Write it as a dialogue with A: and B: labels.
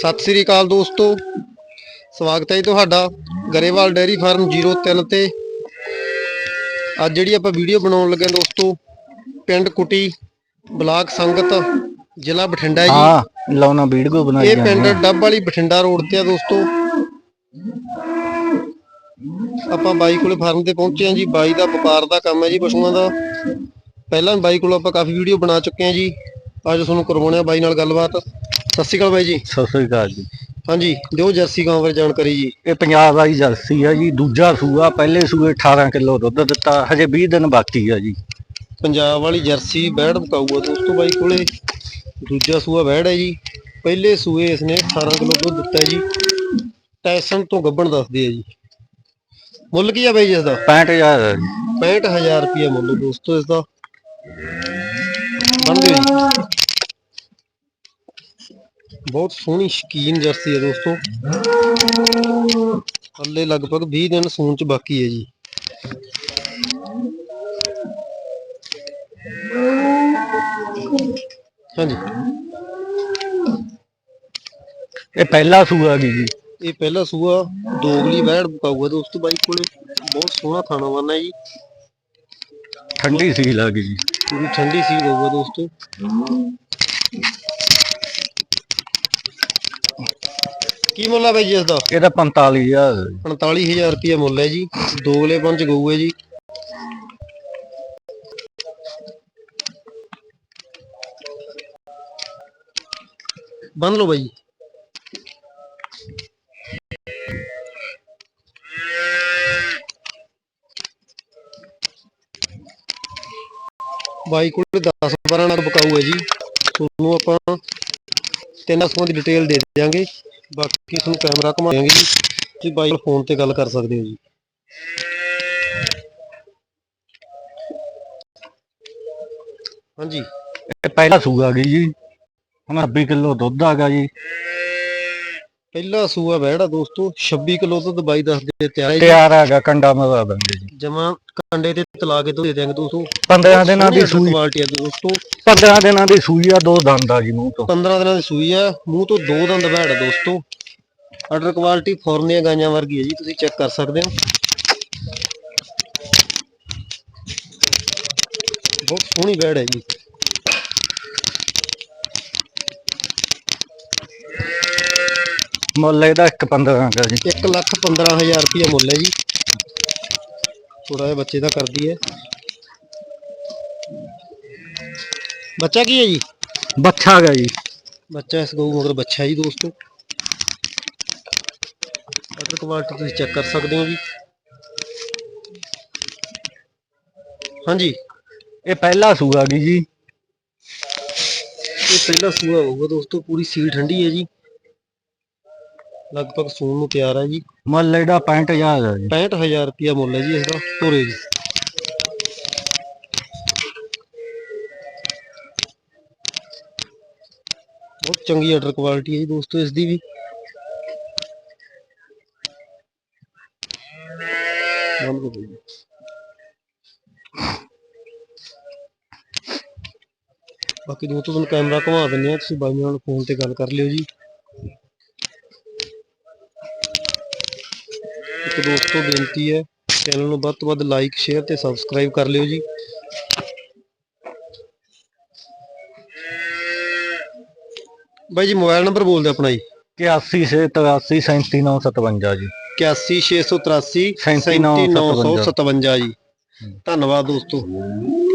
A: ਸਤਿ ਸ੍ਰੀ ਅਕਾਲ ਦੋਸਤੋ। ਸਵਾਗਤ ਹੈ ਜੀ ਤੁਹਾਡਾ ਗਰੇਵਾਲ ਡੇਅਰੀ ਫਾਰਮ 03 ਤੇ। ਅੱਜ ਜਿਹੜੀ ਆਪਾਂ ਵੀਡੀਓ ਬਣਾਉਣ ਲੱਗੇ ਦੋਸਤੋ ਪਿੰਡ ਕੁਟੀ ਬਲਾਕ ਸੰਗਤ ਜ਼ਿਲ੍ਹਾ ਬਠਿੰਡਾ ਜੀ।
B: ਹਾਂ ਲਾਉਣਾ ਵੀਡੀਓ ਬਣਾਈ
A: ਇਹ ਪਿੰਡ ਡੱਬ ਵਾਲੀ ਬਠਿੰਡਾ ਰੋਡ ਤੇ ਆ ਦੋਸਤੋ। ਆਪਾਂ ਬਾਈ ਕੋਲੇ ਫਾਰਮ ਤੇ ਪਹੁੰਚੇ ਆ ਜੀ। ਬਾਈ ਦਾ ਵਪਾਰ ਦਾ ਕੰਮ ਹੈ ਜੀ ਪਸ਼ੂਆਂ ਦਾ। ਪਹਿਲਾਂ ਬਾਈ ਕੋਲ ਆਪਾਂ ਕਾਫੀ ਵੀਡੀਓ ਬਣਾ ਚੁੱਕੇ ਆ ਜੀ। ਅੱਜ ਤੁਹਾਨੂੰ ਕਰਵਾਉਣੇ ਆ ਬਾਈ ਨਾਲ ਗੱਲਬਾਤ। ਸਤਿ ਸ਼੍ਰੀ ਅਕਾਲ ਬਾਈ ਜੀ।
B: ਸਤਿ ਸ੍ਰੀ ਅਕਾਲ ਜੀ।
A: ਹਾਂਜੀ ਦਿਓ ਜਰਸੀ ਗਾਂ ਬਾਰੇ ਜਾਣਕਾਰੀ ਜੀ।
B: ਇਹ ਪੰਜਾਬ ਵਾਲੀ ਜਰਸੀ ਆ ਜੀ ਦੂਜਾ ਸੂਆ ਪਹਿਲੇ ਸੂਏ 18 ਕਿਲੋ ਦੁੱਧ ਦਿੱਤਾ ਹਜੇ 20 ਦਿਨ ਬਾਕੀ ਆ ਜੀ।
A: ਪੰਜਾਬ ਵਾਲੀ ਜਰਸੀ ਬੈੜ ਬਕਾਊ ਆ ਦੋਸਤੋ ਬਾਈ ਕੋਲੇ। ਦੂਜਾ ਸੂਆ ਬੈੜ ਹੈ ਜੀ। ਪਹਿਲੇ ਸੂਏ ਇਸਨੇ 18 ਕਿਲੋ ਦੁੱਧ ਦਿੱਤਾ ਜੀ। ਟੈਸਨ ਤੋਂ ਗੱਬਣ ਦੱਸਦੇ ਆ ਜੀ। ਮੁੱਲ ਕੀ ਆ ਬਾਈ ਜੀ ਇਸ ਦਾ
B: 65000 ਆ ਜੀ।
A: 65000 ਰੁਪਏ ਮੁੱਲ ਦੋਸਤੋ ਇਸ ਦਾ ਬਣ ਦਿਓ ਜੀ? ਬਹੁਤ ਸੋਹਣੀ ਸ਼ਕੀਨ ਜਰਸੀ ਹੈ ਦੋਸਤੋ। ਹੱਲੇ ਲਗਭਗ 20 ਦਿਨ ਸੂਣ ਚ ਬਾਕੀ ਹੈ ਜੀ। ਹਾਂਜੀ।
B: ਇਹ ਪਹਿਲਾ ਸੂਆ ਗਈ ਜੀ।
A: ਇਹ ਪਹਿਲਾ ਸੂਆ ਦੋਗਲੀ ਬੈੜ ਪਕਾਊਗਾ ਦੋਸਤੋ ਬਾਈ ਕੋਲੇ। ਬਹੁਤ ਸੋਹਣਾ ਖਾਣਾ ਵਾਨਾ ਜੀ।
B: ਠੰਡੀ ਸੀ ਲੱਗ ਜੀ।
A: ਪੂਰੀ ਠੰਡੀ ਸੀ ਹੋਊਗਾ ਦੋਸਤੋ। ਕੀ ਮੁੱਲ ਆ ਬਾਈ ਜੀ ਇਸ ਦਾ
B: ਇਹਦਾ 45000 ਆ ਜੀ।
A: 45000 ਰੁਪਏ ਮੁੱਲ ਹੈ ਜੀ। ਦੋਗਲੇ ਪੰਜ ਗਊ ਹੈ ਜੀ। ਬੰਨ ਲਓ ਬਾਈ। ਬਾਈ ਕੋਲ 10 12 ਨਾਲ ਬਕਾਊ ਹੈ ਜੀ। ਤੁਹਾਨੂੰ ਆਪਾਂ ਤਿੰਨ ਸਮਾਂ ਦੀ ਡਿਟੇਲ ਦੇ ਦਿਆਂਗੇ। ਬਾਕੀ ਤੁਹਾਨੂੰ ਕੈਮਰਾ ਘੁਮਾ ਜੀ। ਤੁਸੀਂ ਬਾਈ ਫੋਨ ਤੇ ਗੱਲ ਕਰ ਸਕਦੇ ਹੋ ਜੀ। ਹਾਂਜੀ।
B: ਇਹ ਪਹਿਲਾ ਸੂਆ ਗਈ ਜੀ। ਹੁਣ 20 ਕਿਲੋ ਦੁੱਧ ਆ ਆਗਾ ਜੀ।
A: ਪਹਿਲਾ ਸੂਆ ਬੈੜਾ ਦੋਸਤੋ 26 ਕਿਲੋ ਦੁੱਧ ਬਾਈ ਦੱਸਦੇ ਤਿਆਰ ਹੈ ਜੀ?
B: ਤਿਆਰ ਹੈਗਾ ਕੰਡਾ ਮਵਾ ਬੰਦੇ ਜੀ।
A: ਜਮਾ ਕੰਡੇ ਤੇ ਤਲਾ ਕੇ ਦੁੱਧ ਦੇ ਦਿਆਂਗੇ ਦੋਸਤੋ।
B: 15 ਦਿਨਾਂ ਦੀ ਸੂਈ।
A: ਕੁਆਲਿਟੀ ਹੈ ਦੋਸਤੋ।
B: 15 ਦਿਨਾਂ ਦੀ ਸੂਈ ਆ ਦੋ ਦੰਦ ਆ ਜੀ ਮੂੰਹ ਤੋਂ।
A: 15 ਦਿਨਾਂ ਦੀ ਸੂਈ ਆ ਮੂੰਹ ਤੋਂ ਦੋ ਦੰਦ ਆ ਦੋਸਤੋ। ਆਰਡਰ ਕੁਆਲਿਟੀ ਫੋਰਨ ਦੀਆਂ ਗਾਈਆਂ ਵਰਗੀ ਹੈ ਜੀ ਤੁਸੀਂ ਚੈੱਕ ਕਰ ਸਕਦੇ ਹੋ। ਬਹੁਤ ਸੋਹਣੀ ਬੈੜ ਹੈ ਜੀ।
B: ਮੁੱਲ ਇਹਦਾ 1.15 ਦਾ ਜੀ।
A: 1 ਲੱਖ 15000 ਰੁਪਏ ਮੁੱਲ ਹੈ ਜੀ। ਥੋੜਾ ਜਿਹਾ ਬੱਚੇ ਦਾ ਕਰਦੀ ਹੈ। ਬੱਚਾ ਕੀ ਹੈ ਜੀ?
B: ਬੱਚਾ ਗਾ ਜੀ।
A: ਬੱਚਾ ਇਸ ਗਊ ਮਗਰ ਬੱਚਾ ਹੈ ਜੀ ਦੋਸਤੋ। ਆਰਡਰ ਕੁਆਲਿਟੀ ਤੁਸੀਂ ਚੈੱਕ ਕਰ ਸਕਦੇ ਹੋ ਜੀ। ਹਾਂਜੀ।
B: ਇਹ ਪਹਿਲਾ ਸੂਆ ਗਈ ਜੀ?
A: ਇਹ ਪਹਿਲਾ ਸੂਆ ਹੋਊਗਾ ਦੋਸਤੋ। ਪੂਰੀ ਸੀਲ ਠੰਡੀ ਹੈ ਜੀ। ਲਗਭਗ ਸੂਣ ਨੂੰ ਤਿਆਰ ਹੈ ਜੀ।
B: ਮੁੱਲ ਇਹਦਾ 65000 ਆ ਜੀ।
A: 65000 ਰੁਪਿਆ ਮੁੱਲ ਹੈ ਜੀ ਇਸ ਦਾ। ਤੋਰੇ ਜੀ ਬਹੁਤ ਚੰਗੀ ਆਰਡਰ ਕੁਆਲਿਟੀ ਹੈ ਜੀ ਦੋਸਤੋ ਇਸ ਦੀ ਵੀ। ਬੰਦ ਕਰੋ ਜੀ। ਬਾਕੀ ਦੋਸਤੋ ਤੁਹਾਨੂੰ ਕੈਮਰਾ ਘੁਮਾ ਦਿੰਦੇ ਆ ਤੁਸੀਂ ਬਾਈਆਂ ਨਾਲ ਫੋਨ ਤੇ ਗੱਲ ਕਰ ਲਿਓ ਜੀ। ਇੱਕ ਦੋਸਤੋ ਬੇਨਤੀ ਹੈ ਚੈਨਲ ਨੂੰ ਵੱਧ ਤੋਂ ਵੱਧ ਲਾਈਕ ਸ਼ੇਅਰ ਤੇ ਸਬਸਕ੍ਰਾਈਬ ਕਰ ਲਿਓ ਜੀ। ਬਾਈ ਜੀ ਮੋਬਾਈਲ ਨੰਬਰ ਬੋਲ ਦਿਓ ਆਪਣਾ ਜੀ।
B: 81 ਸੇ 83 37957 ਜੀ
A: 81683
B: 37957
A: 37957 ਜੀ। ਧੰਨਵਾਦ ਦੋਸਤੋ।